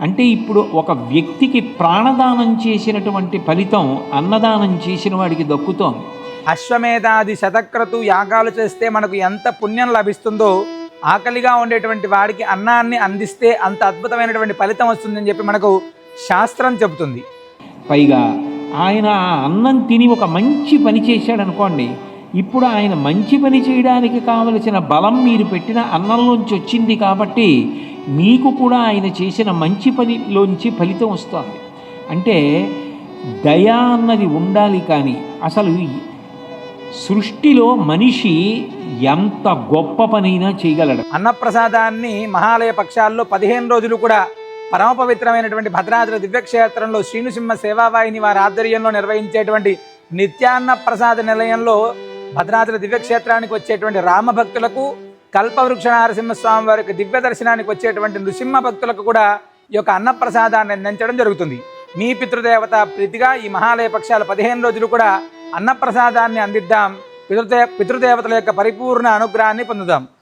అంటే ఇప్పుడు ఒక వ్యక్తికి ప్రాణదానం చేసినటువంటి ఫలితం అన్నదానం చేసిన వాడికి దక్కుతోంది. అశ్వమేధాది శతక్రతు యాగాలు చేస్తే మనకు ఎంత పుణ్యం లభిస్తుందో ఆకలిగా ఉండేటువంటి వాడికి అన్నాన్ని అందిస్తే అంత అద్భుతమైనటువంటి ఫలితం వస్తుందని చెప్పి మనకు శాస్త్రం చెబుతుంది. పైగా ఆయన ఆ అన్నం తిని ఒక మంచి పని చేశాడు అనుకోండి ఇప్పుడు ఆయన మంచి పని చేయడానికి కావలసిన బలం మీరు పెట్టిన అన్నంలోంచి వచ్చింది కాబట్టి మీకు కూడా ఆయన చేసిన మంచి పనిలోంచి ఫలితం వస్తుంది. అంటే దయ అన్నది ఉండాలి కానీ అసలు సృష్టిలో మనిషి ఎంత గొప్ప పనైనా చేయగలడు. అన్నప్రసాదాన్ని మహాలయ పక్షాల్లో పదిహేను రోజులు కూడా పరమ పవిత్రమైనటువంటి భద్రాద్రి దివ్యక్షేత్రంలో శ్రీనుసింహ సేవావాహిని వారి ఆధ్వర్యంలో నిర్వహించేటువంటి నిత్యాన్న ప్రసాద నిలయంలో భద్రాద్రి దివ్యక్షేత్రానికి వచ్చేటువంటి రామభక్తులకు కల్పవృక్ష నరసింహస్వామి వారికి దివ్య దర్శనానికి వచ్చేటువంటి నృసింహ భక్తులకు కూడా ఈ యొక్క అన్నప్రసాదాన్ని అందించడం జరుగుతుంది. మీ పితృదేవత ప్రీతిగా ఈ మహాలయ పక్షాలు పదిహేను రోజులు కూడా అన్నప్రసాదాన్ని అందిద్దాం. పితృదే పితృదేవతల యొక్క పరిపూర్ణ అనుగ్రహాన్ని పొందుదాం.